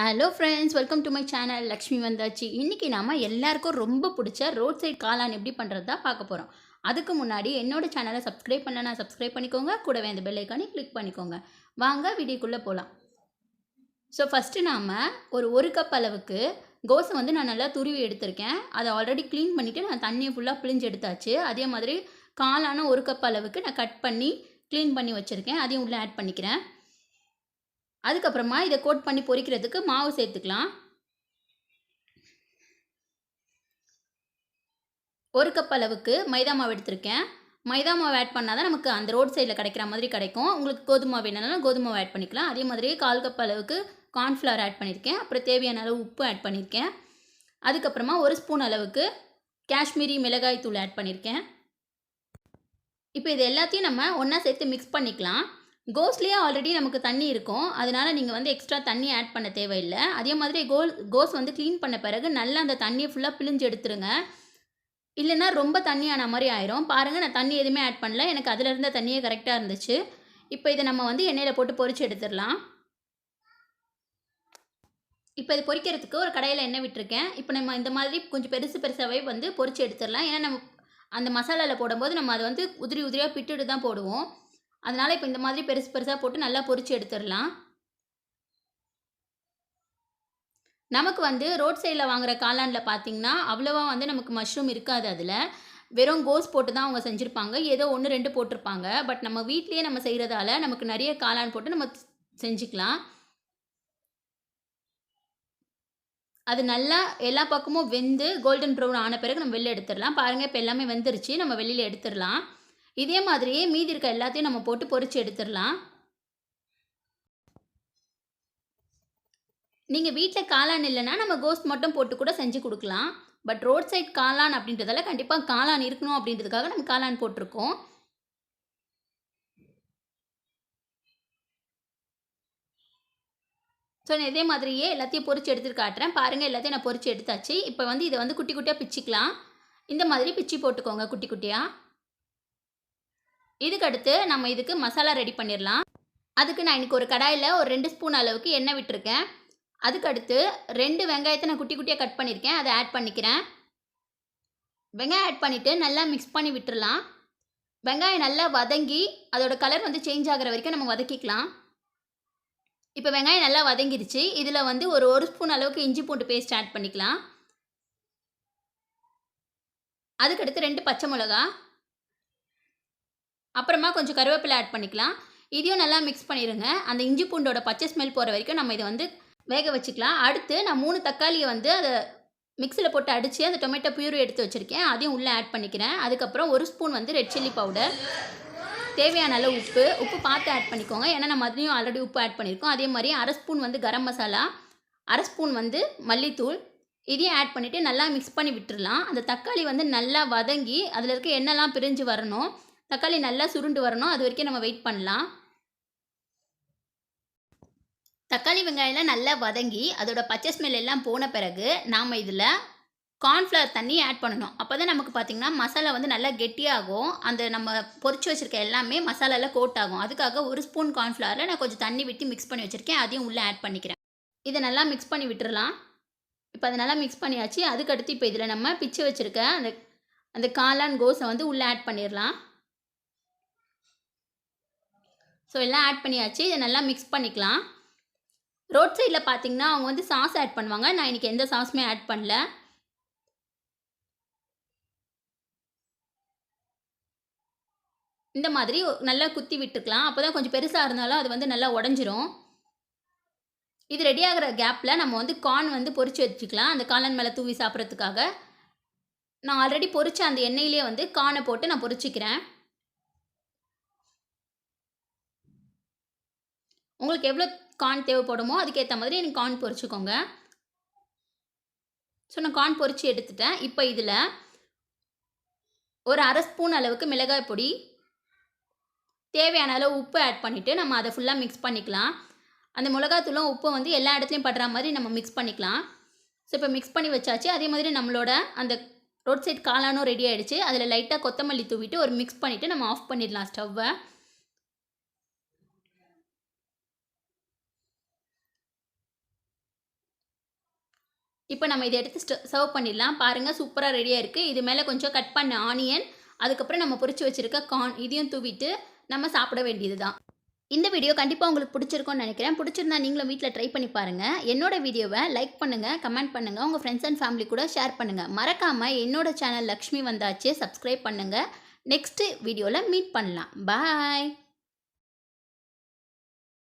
Hello friends welcome to my channel Lakshmi வந்தாச்சு இன்றைக்கி நாம் எல்லாருக்கும் ரொம்ப பிடிச்ச ரோட் சைட் காளான் எப்படி பண்ணுறது தான் பார்க்க போகிறோம் அதுக்கு முன்னாடி என்னோட சேனலை சப்ஸ்கிரைப் பண்ணனா சப்ஸ்கிரைப் பண்ணிக்கோங்க. கூடவே அந்த பெல்லைக்கானே கிளிக் பண்ணிக்கோங்க. வாங்க வீடியோக்குள்ளே போகலாம் ஸோ ஃபஸ்ட்டு நாம் ஒரு ஒரு கப் அளவுக்கு கோஸை வந்து நான் நல்லா துருவி எடுத்திருக்கேன். அதை ஆல்ரெடி க்ளீன் பண்ணிவிட்டு நான் தண்ணியை ஃபுல்லாக பிழிஞ்சு எடுத்தாச்சு. அதே மாதிரி காளான ஒரு கப் அளவுக்கு நான் கட் பண்ணி க்ளீன் பண்ணி வச்சுருக்கேன். அதையும் உள்ளே ஆட் பண்ணிக்கிறேன். அதுக்கப்புறமா இதை கோட் பண்ணி பொரிக்கிறதுக்கு மாவு சேர்த்துக்கலாம். ஒரு கப் அளவுக்கு மைதா மாவு எடுத்திருக்கேன். மைதா மாவு ஆட் பண்ணால் தான் நமக்கு அந்த ரோட் சைடில் கிடைக்கிற மாதிரி கிடைக்கும். உங்களுக்கு கோதுமை வேணும்னாலும் கோதுமை ஆட் பண்ணிக்கலாம். அதே மாதிரி கால் கப் அளவுக்கு கார்ன்ஃப்ளவர் ஆட் பண்ணியிருக்கேன். அப்புறம் தேவையான அளவு உப்பு ஆட் பண்ணியிருக்கேன். அதுக்கப்புறமா ஒரு ஸ்பூன் அளவுக்கு காஷ்மீரி மிளகாய் தூள் ஆட் பண்ணியிருக்கேன். இப்போ இது எல்லாத்தையும் நம்ம ஒன்றா சேர்த்து மிக்ஸ் பண்ணிக்கலாம். கோஸ்லேயே ஆல்ரெடி நமக்கு தண்ணி இருக்கும். அதனால் நீங்கள் வந்து எக்ஸ்ட்ரா தண்ணி ஆட் பண்ண தேவையில்லை. அதே மாதிரி கோல் கோஸ் வந்து க்ளீன் பண்ண பிறகு நல்லா அந்த தண்ணியை ஃபுல்லாக பிழிஞ்சு எடுத்துருங்க. இல்லைன்னா ரொம்ப தண்ணியான மாதிரி ஆயிரும். பாருங்கள் நான் தண்ணி எதுவுமே ஆட் பண்ணல. எனக்கு அதில் இருந்த தண்ணியே கரெக்டாக இருந்துச்சு. இப்போ இதை நம்ம வந்து எண்ணெயில் போட்டு பொறிச்சு எடுத்துடலாம். இப்போ இது பொரிக்கிறதுக்கு ஒரு கடையில் எண்ணெய் விட்டுருக்கேன். இப்போ நம்ம இந்த மாதிரி கொஞ்சம் பெருசு பெருசாகவே வந்து பொறிச்சு எடுத்துடலாம். ஏன்னா நம்ம அந்த மசாலாவில் போடும்போது நம்ம அதை வந்து உதிரி உதிரியாக பிட்டுட்டு தான் போடுவோம். அதனால் இப்போ இந்த மாதிரி பெருசு பெருசாக போட்டு நல்லா பொறிச்சு எடுத்துடலாம். நமக்கு வந்து ரோட் சைடில் வாங்குகிற காளானில் பார்த்தீங்கன்னா அவ்வளோவா வந்து நமக்கு மஷ்ரூம் இருக்காது அதில். வெறும் கோஸ் போட்டு தான் அவங்க செஞ்சுருப்பாங்க. ஏதோ ஒன்று ரெண்டு போட்டிருப்பாங்க. பட் நம்ம வீட்லேயே நம்ம செய்கிறதால நமக்கு நிறைய காளான் போட்டு நம்ம செஞ்சுக்கலாம். அது நல்லா எல்லா பக்கமும் வெந்து கோல்டன் ப்ரௌன் ஆன பிறகு நம்ம வெளில எடுத்துடலாம். பாருங்கள் இப்போ எல்லாமே வெந்துருச்சு. நம்ம வெளியில் எடுத்துடலாம். இதே மாதிரியே மீதி இருக்க எல்லாத்தையும் நம்ம போட்டு பொறிச்சு எடுத்துடலாம். நீங்கள் வீட்டில் காளான் இல்லைன்னா நம்ம கோஸ்ட் மட்டும் போட்டு கூட செஞ்சு கொடுக்கலாம். பட் ரோட் சைட் காளான் அப்படின்றதால கண்டிப்பாக காளான் இருக்கணும் அப்படின்றதுக்காக நம்ம காளான் போட்டிருக்கோம். ஸோ நான் இதே மாதிரியே எல்லாத்தையும் பொரிச்சு எடுத்து காட்டுறேன். பாருங்கள் எல்லாத்தையும் நான் பொறிச்சு எடுத்தாச்சு. இப்போ வந்து இதை வந்து குட்டி குட்டியாக பிச்சிக்கலாம். இந்த மாதிரி பிச்சு போட்டுக்கோங்க குட்டி குட்டியாக இதுக்கடுத்து நம்ம இதுக்கு மசாலா ரெடி பண்ணிடலாம். அதுக்கு நான் இன்றைக்கி ஒரு கடாயில் ஒரு ரெண்டு ஸ்பூன் அளவுக்கு எண்ணெய் விட்டுருக்கேன். அதுக்கடுத்து ரெண்டு வெங்காயத்தை நான் குட்டி குட்டியாக கட் பண்ணியிருக்கேன் அதை ஆட் பண்ணிக்கிறேன். வெங்காயம் ஆட் பண்ணிவிட்டு நல்லா மிக்ஸ் பண்ணி விட்டுடலாம் வெங்காயம் நல்லா வதங்கி அதோட கலர் வந்து சேஞ்ச் ஆகிற வரைக்கும் நம்ம வதக்கிக்கலாம். இப்போ வெங்காயம் நல்லா வதங்கிருச்சு. இதில் வந்து ஒரு ஒரு ஸ்பூன் அளவுக்கு இஞ்சி பூண்டு பேஸ்ட் ஆட் பண்ணிக்கலாம். அதுக்கடுத்து ரெண்டு பச்சை மிளகா அப்புறமா கொஞ்சம் கருவேப்பிலை ஆட் பண்ணிக்கலாம். இதையும் நல்லா மிக்ஸ் பண்ணிடுங்க அந்த இஞ்சி பூண்டோட பச்சை ஸ்மெல் போகிற வரைக்கும் நம்ம இதை வந்து வேக வச்சுக்கலாம். அடுத்து நான் மூணு தக்காளியை வந்து அதை மிக்சியில் போட்டு அடித்து அந்த டொமேட்டோ பியூரி எடுத்து வச்சுருக்கேன். அதையும் உள்ளே ஆட் பண்ணிக்கிறேன். அதுக்கப்புறம் ஒரு ஸ்பூன் வந்து ரெட் சில்லி பவுடர் தேவையான அளவு உப்பு. உப்பு பார்த்து ஆட் பண்ணிக்கோங்க. ஏன்னா நம்ம அதுலேயும் ஆல்ரெடி உப்பு ஆட் பண்ணியிருக்கோம் அதே மாதிரி அரை ஸ்பூன் வந்து கரம் மசாலா அரை ஸ்பூன் வந்து மல்லித்தூள். இதையும் ஆட் பண்ணிவிட்டு நல்லா மிக்ஸ் பண்ணி விட்டுடலாம் அந்த தக்காளி வந்து நல்லா வதங்கி அதில் இருக்க எண்ணெய்லாம் பிரிஞ்சு வரணும். தக்காளி நல்லா சுருண்டு வரணும். அது வரைக்கும் நம்ம வெயிட் பண்ணலாம். தக்காளி வெங்காயம்லாம் நல்லா வதங்கி அதோட பச்சை ஸ்மெல் எல்லாம் போன பிறகு நாம் இதில் கார்ன்ஃப்ளவர் தண்ணி ஆட் பண்ணணும். அப்போ தான் நமக்கு பார்த்திங்கன்னா மசாலா வந்து நல்லா கெட்டியாகும். அந்த நம்ம பொரிச்சு வச்சுருக்க எல்லாமே மசாலாவில் கோட் ஆகும். அதுக்காக ஒரு ஸ்பூன் கார்ன்ஃப்ளவரில் நான் கொஞ்சம் தண்ணி விட்டு மிக்ஸ் பண்ணி வச்சுருக்கேன். அதையும் உள்ளே ஆட் பண்ணிக்கிறேன். இதை நல்லா மிக்ஸ் பண்ணி விட்டுறலாம். இப்போ அதை நல்லா மிக்ஸ் பண்ணியாச்சு. அதுக்கடுத்து இப்போ இதில் நம்ம பிச்சு வச்சுருக்க அந்த அந்த காளான் கோஸை வந்து உள்ளே ஆட் பண்ணிடலாம். ஸோ எல்லாம் ஆட் பண்ணியாச்சு. இதை நல்லா மிக்ஸ் பண்ணிக்கலாம். ரோட் சைடில் பார்த்தீங்கன்னா அவங்க வந்து சாஸ் ஆட் பண்ணுவாங்க. நான் இன்றைக்கி எந்த சாஸுமே ஆட் பண்ணல. இந்த மாதிரி நல்லா குத்தி விட்டுக்கலாம். அப்போ தான் கொஞ்சம் பெருசாக இருந்தாலும் அது வந்து நல்லா உடஞ்சிரும். இது ரெடி ஆகிற கேப்பில் நம்ம வந்து கார்ன் வந்து பொறிச்சு வச்சுக்கலாம். அந்த காளான் மேலே தூவி சாப்பிட்றதுக்காக. நான் ஆல்ரெடி பொறிச்ச அந்த எண்ணெயிலே வந்து கார்னை போட்டு நான் பொறிச்சிக்கிறேன் உங்களுக்கு எவ்வளோ கார்ன் தேவைப்படுமோ அதுக்கேற்ற மாதிரி எனக்கு கார்ன் பொரிச்சுக்கோங்க. ஸோ நான் கார்ன் பொறிச்சு எடுத்துட்டேன். இப்போ இதில் ஒரு அரை ஸ்பூன் அளவுக்கு மிளகாய் பொடி தேவையான அளவு உப்பு ஆட் பண்ணிவிட்டு நம்ம அதை ஃபுல்லாக மிக்ஸ் பண்ணிக்கலாம். அந்த மிளகாத்தூளும் உப்பும் வந்து எல்லா இடத்துலையும் படுற மாதிரி நம்ம மிக்ஸ் பண்ணிக்கலாம். ஸோ இப்போ மிக்ஸ் பண்ணி வச்சாச்சு. அதே மாதிரி நம்மளோட அந்த ரோட் சைட் காளானும் ரெடி ஆகிடுச்சு அதில் லைட்டாக கொத்தமல்லி தூவிட்டு ஒரு மிக்ஸ் பண்ணிவிட்டு நம்ம ஆஃப் பண்ணிடலாம் ஸ்டவ்வை இப்போ நம்ம இதை எடுத்து சர்வ் பண்ணிடலாம். பாருங்கள் சூப்பராக ரெடியாக இருக்குது இது மேலே கொஞ்சம் கட் பண்ண ஆனியன் அதுக்கப்புறம் நம்ம பொறிச்சு வச்சுருக்க கார்ன் இதையும் தூவிட்டு நம்ம சாப்பிட வேண்டியது தான் இந்த வீடியோ கண்டிப்பாக உங்களுக்கு பிடிச்சிருக்கும்னு நினைக்கிறேன். பிடிச்சிருந்தா நீங்களும் வீட்டில் ட்ரை பண்ணி பாருங்கள் என்னோட வீடியோவை லைக் பண்ணுங்கள் கமெண்ட் பண்ணுங்கள் உங்கள் ஃப்ரெண்ட்ஸ் அண்ட் ஃபேமிலி கூட ஷேர் பண்ணுங்கள் மறக்காமல் என்னோட சேனல் லக்ஷ்மி வந்தாச்சு சப்ஸ்கிரைப் பண்ணுங்கள் நெக்ஸ்ட்டு வீடியோவில் மீட் பண்ணலாம். பாய்